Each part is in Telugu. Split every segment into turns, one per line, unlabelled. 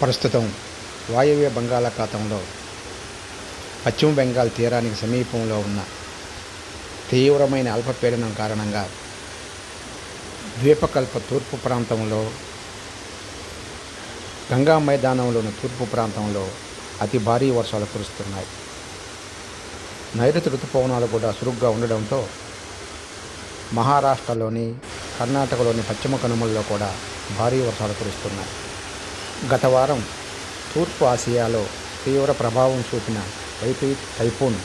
ప్రస్తుతం వాయువ్య బంగాళాఖాతంలో పశ్చిమ బెంగాల్ తీరానికి సమీపంలో ఉన్న తీవ్రమైన అల్పపీడనం కారణంగా ద్వీపకల్ప తూర్పు ప్రాంతంలో గంగా మైదానంలోని తూర్పు ప్రాంతంలో అతి భారీ వర్షాలు కురుస్తున్నాయి. నైరుతి ఋతుపవనాలు కూడా చురుగ్గా ఉండడంతో మహారాష్ట్రలోని కర్ణాటకలోని పశ్చిమ కనుమల్లో కూడా భారీ వర్షాలు కురుస్తున్నాయి. గత వారం తూర్పు ఆసియాలో తీవ్ర ప్రభావం చూపిన హైపీ టైఫూన్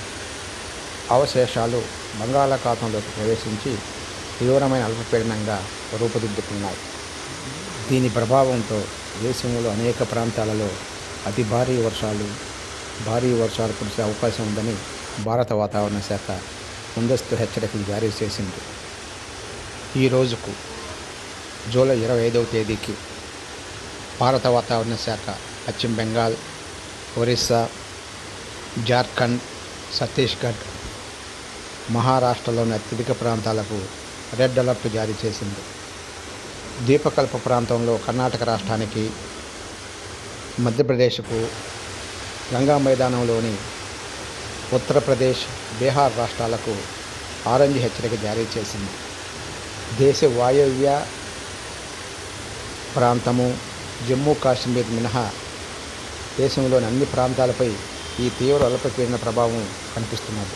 అవశేషాలు బంగాళాఖాతంలోకి ప్రవేశించి తీవ్రమైన అల్పపీడనంగా రూపుదిద్దుకున్నాయి. దీని ప్రభావంతో దేశంలో అనేక ప్రాంతాలలో అతి భారీ వర్షాలు భారీ వర్షాలు కురిసే అవకాశం ఉందని భారత వాతావరణ శాఖ ముందస్తు హెచ్చరికలు జారీ చేసింది. ఈ రోజుకు జూలై ఇరవై ఐదవ తేదీకి భారత వాతావరణ శాఖ పశ్చిమ బెంగాల్ ఒరిస్సా జార్ఖండ్ ఛత్తీస్గఢ్ మహారాష్ట్రలోని అత్యధిక ప్రాంతాలకు రెడ్ అలర్ట్ జారీ చేసింది. ద్వీపకల్ప ప్రాంతంలో కర్ణాటక రాష్ట్రానికి మధ్యప్రదేశ్కు గంగా మైదానంలోని ఉత్తరప్రదేశ్ బీహార్ రాష్ట్రాలకు ఆరెంజ్ హెచ్చరిక జారీ చేసింది. దేశ వాయవ్య ప్రాంతము జమ్మూ కాశ్మీర్ మినహా దేశంలోని అన్ని ప్రాంతాలపై ఈ తీవ్ర అల్పపీడన ప్రభావం కనిపిస్తున్నది.